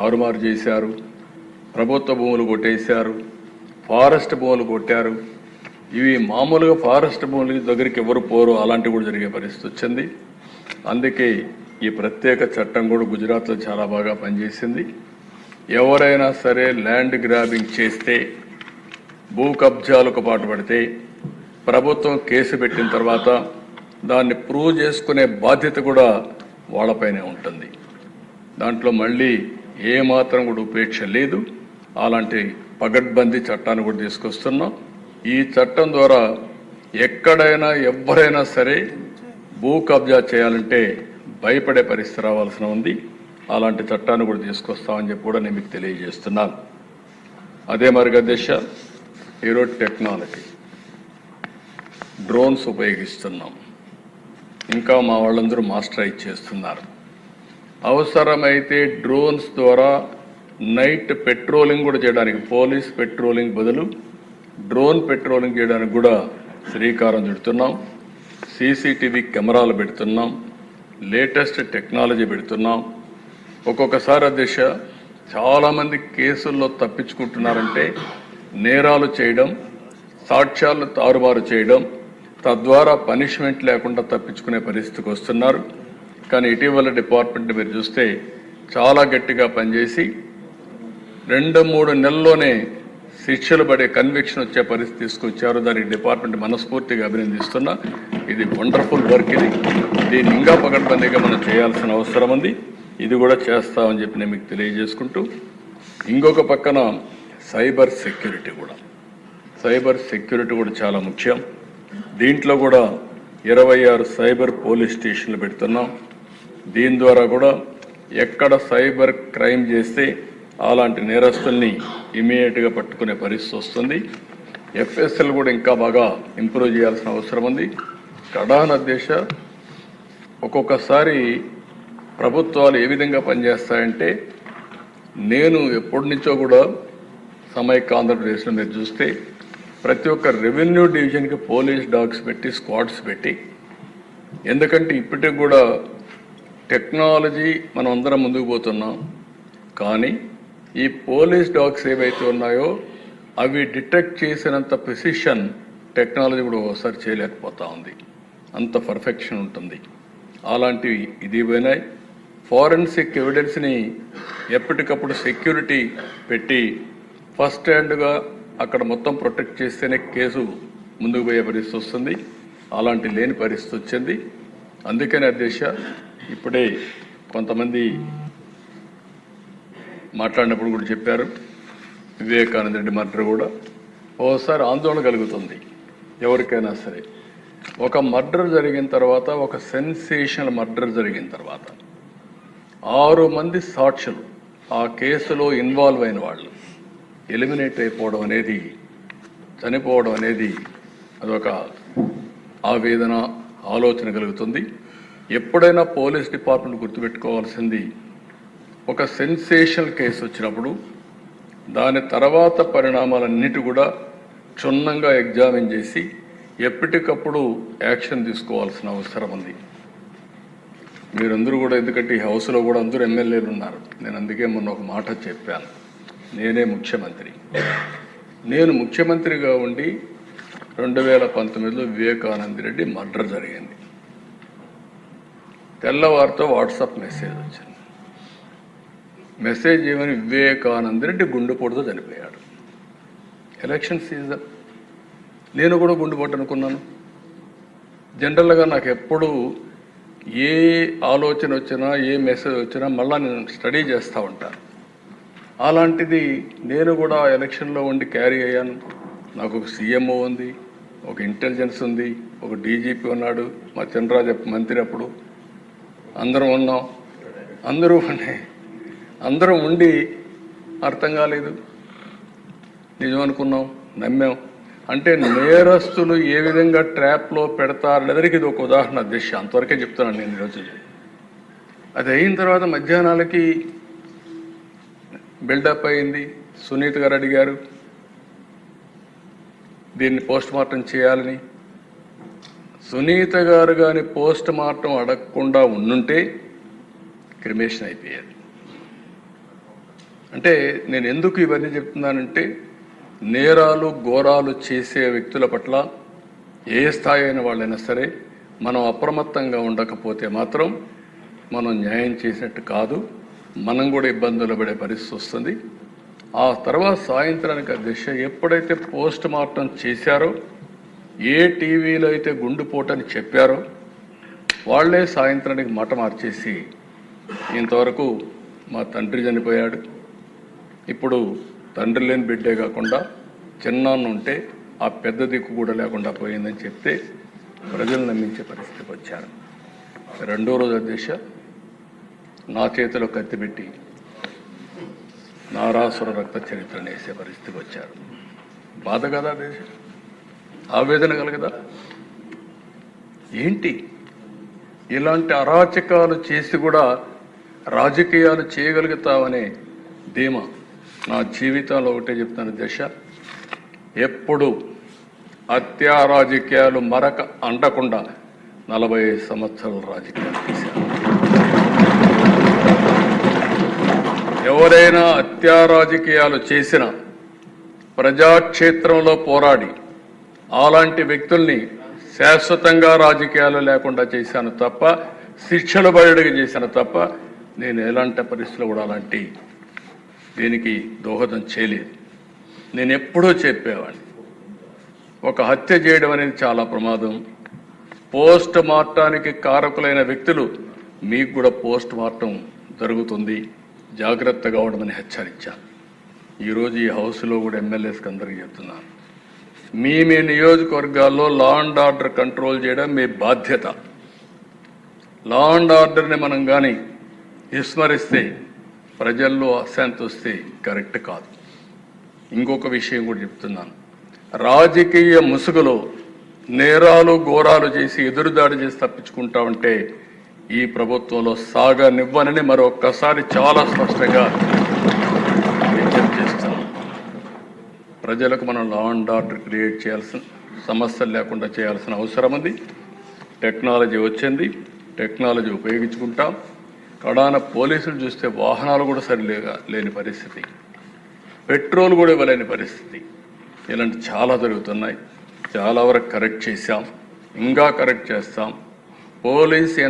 తారుమారు చేశారు. ప్రభుత్వ భూములు కొట్టేశారు. ఫారెస్ట్ భూములు కొట్టారు. ఇవి మామూలుగా ఫారెస్ట్ భూముల దగ్గరికి ఎవరు పోరు. అలాంటివి కూడా జరిగే పరిస్థితి వచ్చింది. అందుకే ఈ ప్రత్యేక చట్టం కూడా గుజరాత్లో చాలా బాగా పనిచేసింది. ఎవరైనా సరే ల్యాండ్ గ్రాబింగ్ చేస్తే భూ కబ్జాలకు పాటుపడితే ప్రభుత్వం కేసు పెట్టిన తర్వాత దాన్ని ప్రూవ్ చేసుకునే బాధ్యత కూడా వాళ్ళపైనే ఉంటుంది. దాంట్లో మళ్ళీ ఏమాత్రం కూడా ఉపేక్ష లేదు. అలాంటి పగడ్బందీ చట్టాన్ని కూడా తీసుకొస్తున్నాం. ఈ చట్టం ద్వారా ఎక్కడైనా ఎవరైనా సరే భూ కబ్జా చేయాలంటే భయపడే పరిస్థితి రావాల్సిన ఉంది. అలాంటి చట్టాన్ని కూడా తీసుకొస్తామని చెప్పి కూడా నేను మీకు తెలియజేస్తున్నాను. అదే మరిగా దిశ ఈరోజు టెక్నాలజీ. డ్రోన్స్ ఉపయోగిస్తున్నాం. ఇంకా మా వాళ్ళందరూ మాస్టరైజ్ చేస్తున్నారు. అవసరమైతే డ్రోన్స్ ద్వారా నైట్ పెట్రోలింగ్ కూడా చేయడానికి పోలీస్ పెట్రోలింగ్ బదులు డ్రోన్ పెట్రోలింగ్ చేయడానికి కూడా శ్రీకారం చుడుతున్నాం. సీసీటీవీ కెమెరాలు పెడుతున్నాం. లేటెస్ట్ టెక్నాలజీ పెడుతున్నాం. ఒక్కొక్కసారి దిశ చాలామంది కేసుల్లో తప్పించుకుంటున్నారంటే నేరాలు చేయడం సాక్ష్యాలను తారుమారు చేయడం తద్వారా పనిష్మెంట్ లేకుండా తప్పించుకునే పరిస్థితికి వస్తున్నారు. కానీ ఇటీవల డిపార్ట్మెంట్ మీరు చూస్తే చాలా గట్టిగా పనిచేసి రెండు మూడు నెలల్లోనే శిక్షలు పడే కన్విక్షన్ వచ్చే పరిస్థితి తీసుకొచ్చారు. దానికి డిపార్ట్మెంట్ మనస్ఫూర్తిగా అభినందిస్తున్నా. ఇది వండర్ఫుల్ వర్క్ ఇది. దీన్ని ఇంకా పకడ్బందీగా మనం చేయాల్సిన అవసరం ఉంది. ఇది కూడా చేస్తామని చెప్పి నేను మీకు తెలియజేసుకుంటూ ఇంకొక పక్కన సైబర్ సెక్యూరిటీ కూడా. సైబర్ సెక్యూరిటీ కూడా చాలా ముఖ్యం. దీంట్లో కూడా ఇరవై ఆరు సైబర్ పోలీస్ స్టేషన్లు పెడుతున్నాం. దీని ద్వారా కూడా ఎక్కడ సైబర్ క్రైమ్ చేస్తే అలాంటి నేరస్తుల్ని ఇమీడియట్గా పట్టుకునే పరిస్థితి వస్తుంది. ఎఫ్ఎస్ఎల్ కూడా ఇంకా బాగా ఇంప్రూవ్ చేయాల్సిన అవసరం ఉంది. కడాన దేశ ఒక్కొక్కసారి ప్రభుత్వాలు ఏ విధంగా పనిచేస్తాయంటే నేను ఎప్పటి నుంచో కూడా సమైక్య ఆంధ్రప్రదేశ్లో మీరు చూస్తే ప్రతి ఒక్క రెవెన్యూ డివిజన్కి పోలీస్ డాగ్స్ పెట్టి స్క్వాడ్స్ పెట్టి ఎందుకంటే ఇప్పటికి కూడా టెక్నాలజీ మనం అందరం ముందుకు పోతున్నాం. కానీ ఈ పోలీస్ డాగ్స్ ఏవైతే ఉన్నాయో అవి డిటెక్ట్ చేసినంత ప్రిసిషన్ టెక్నాలజీ కూడా ఒకసారి చేయలేకపోతా ఉంది. అంత పర్ఫెక్షన్ ఉంటుంది. అలాంటివి ఇది పోయినాయి. ఫారెన్సిక్ ఎవిడెన్స్ని ఎప్పటికప్పుడు సెక్యూరిటీ పెట్టి ఫస్ట్ హ్యాండ్గా అక్కడ మొత్తం ప్రొటెక్ట్ చేస్తేనే కేసు ముందుకు పోయే పరిస్థితి వస్తుంది. అలాంటి లేని పరిస్థితి వచ్చింది. అందుకని అధ్యక్ష ఇప్పుడే కొంతమంది మాట్లాడినప్పుడు కూడా చెప్పారు. వివేకానంద రెడ్డి మర్డర్ కూడా ఓసారి ఆందోళన కలుగుతుంది ఎవరికైనా సరే. ఒక మర్డర్ జరిగిన తర్వాత ఒక సెన్సేషనల్ మర్డర్ జరిగిన తర్వాత ఆరు మంది సాక్షులు ఆ కేసులో ఇన్వాల్వ్ అయిన వాళ్ళు. ఎలిమినేట్ అయిపోవడం అనేది చనిపోవడం అనేది అదొక ఆవేదన ఆలోచన కలుగుతుంది. ఎప్పుడైనా పోలీస్ డిపార్ట్మెంట్ గుర్తుపెట్టుకోవాల్సింది ఒక సెన్సేషనల్ కేసు వచ్చినప్పుడు దాని తర్వాత పరిణామాలన్నిటి కూడా క్షుణ్ణంగా ఎగ్జామిన్ చేసి ఎప్పటికప్పుడు యాక్షన్ తీసుకోవాల్సిన అవసరం ఉంది. మీరందరూ కూడా ఎందుకంటే ఈ హౌస్లో కూడా అందరూ ఎమ్మెల్యేలు ఉన్నారు. నేను అందుకే మొన్న ఒక మాట చెప్పాను. నేనే ముఖ్యమంత్రి. నేను ముఖ్యమంత్రిగా ఉండి రెండు వేల పంతొమ్మిదిలో వివేకానంద రెడ్డి మర్డర్ జరిగింది. తెల్లవారితో వాట్సాప్ మెసేజ్ వచ్చింది. మెసేజ్ ఏమని వివేకానంద రెడ్డి గుండెపోటుతో చనిపోయాడు. Election season. నేను కూడా గుండెపోటు అనుకున్నాను. జనరల్గా నాకు ఎప్పుడు ఏ ఆలోచన వచ్చినా ఏ మెసేజ్ వచ్చినా మళ్ళీ నేను స్టడీ చేస్తూ ఉంటాను అలాంటిది నేను కూడా ఎలక్షన్లో ఉండి క్యారీ అయ్యాను. నాకు ఒక సీఎంఓ ఉంది ఒక ఇంటెలిజెన్స్ ఉంది ఒక డీజీపీ ఉన్నాడు మా చంద్రరాజ మంత్రి అప్పుడు. అందరం ఉన్నాం. అందరూ ఉన్నాయి అందరం ఉండి అర్థం కాలేదు. నిజం అనుకున్నాం. నమ్మాం. అంటే నేరస్తులు ఏ విధంగా ట్రాప్లో పెడతారనేదానికి ఇది ఒక ఉదాహరణ దిశ అంతవరకే చెప్తున్నాను నేను ఈరోజు అది అయిన తర్వాత మధ్యాహ్నాలకి బిల్డప్ అయింది. సునీత్ గారు అడిగారు దీన్ని పోస్ట్ మార్టం చేయాలని సునీత గారు కానీ పోస్ట్ మార్టం అడగకుండా ఉండుంటే క్రిమేషన్ అయిపోయేది. అంటే నేను ఎందుకు ఇవన్నీ చెప్తున్నానంటే నేరాలు ఘోరాలు చేసే వ్యక్తుల పట్ల ఏ స్థాయి అయిన వాళ్ళైనా సరే మనం అప్రమత్తంగా ఉండకపోతే మాత్రం మనం న్యాయం చేసినట్టు కాదు మనం కూడా ఇబ్బందులు పడే పరిస్థితి వస్తుంది. ఆ తర్వాత సాయంత్రానికి ఆ దిశ ఎప్పుడైతే పోస్ట్ మార్టం చేశారో ఏ టీవీలో అయితే గుండుపోటని చెప్పారో వాళ్ళే సాయంత్రానికి మట మార్చేసి ఇంతవరకు మా తండ్రి చనిపోయాడు. ఇప్పుడు తండ్రి లేని బిడ్డే కాకుండా చిన్నాన్న ఉంటే ఆ పెద్ద దిక్కు కూడా లేకుండా పోయిందని చెప్తే ప్రజలు నమ్మించే పరిస్థితికి వచ్చారు. రెండో రోజు అధ్యక్ష నా చేతిలో కత్తిపెట్టి నారాసుర రక్త చరిత్రను వేసే పరిస్థితికి వచ్చారు. బాధ కదా దేశ ఆవేదన కలగదా? ఏంటి? ఇలాంటి అరాచకాలు చేసి కూడా రాజకీయాలు చేయగలుగుతామనే ధీమా. నా జీవితంలో ఒకటే చెప్తాను దశ. ఎప్పుడు హత్యా రాజకీయాలు మరక అంటకుండా నలభై ఐదు సంవత్సరాల రాజకీయాలు తీశాను ఎవరైనా హత్యా రాజకీయాలు చేసిన ప్రజాక్షేత్రంలో పోరాడి అలాంటి వ్యక్తుల్ని శాశ్వతంగా రాజకీయాలు లేకుండా చేశాను తప్ప శిక్షలు బయటకు చేశాను తప్ప నేను ఎలాంటి పరిస్థితులు కూడా అలాంటి దీనికి దోహదం చేయలేదు. నేను ఎప్పుడూ చెప్పేవాడిని. ఒక హత్య చేయడం అనేది చాలా ప్రమాదం. పోస్ట్ మార్టానికి కారకులైన వ్యక్తులు మీకు కూడా పోస్ట్ మార్టం జరుగుతుంది. జాగ్రత్తగా ఉండమని హెచ్చరించాను. ఈరోజు ఈ హౌస్లో కూడా ఎమ్మెల్యేస్కి అందరికీ చెప్తున్నాను. మీ మీ నియోజకవర్గాల్లో లా అండ్ ఆర్డర్ కంట్రోల్ చేయడం మీ బాధ్యత. లా అండ్ ఆర్డర్ని మనం కానీ విస్మరిస్తే ప్రజల్లో అశాంతి వస్తే కరెక్ట్ కాదు. ఇంకొక విషయం కూడా చెప్తున్నాను. రాజకీయ ముసుగులో నేరాలు ఘోరాలు చేసి ఎదురుదాడి చేసి తప్పించుకుంటా ఉంటే ఈ ప్రభుత్వంలో సాగనివ్వనని మరొక్కసారి చాలా స్పష్టంగా ప్రజలకు మనం లా అండ్ ఆర్డర్ క్రియేట్ చేయాల్సిన సమస్యలు లేకుండా చేయాల్సిన అవసరం ఉంది. టెక్నాలజీ వచ్చింది. టెక్నాలజీ ఉపయోగించుకుంటాం. కడాన పోలీసులు చూస్తే వాహనాలు కూడా సరిలేగా లేని పరిస్థితి. పెట్రోల్ కూడా ఇవ్వలేని పరిస్థితి. ఇలాంటి చాలా జరుగుతున్నాయి. చాలా వరకు కరెక్ట్ చేశాం. ఇంకా కరెక్ట్ చేస్తాం. పోలీస్ ఎంత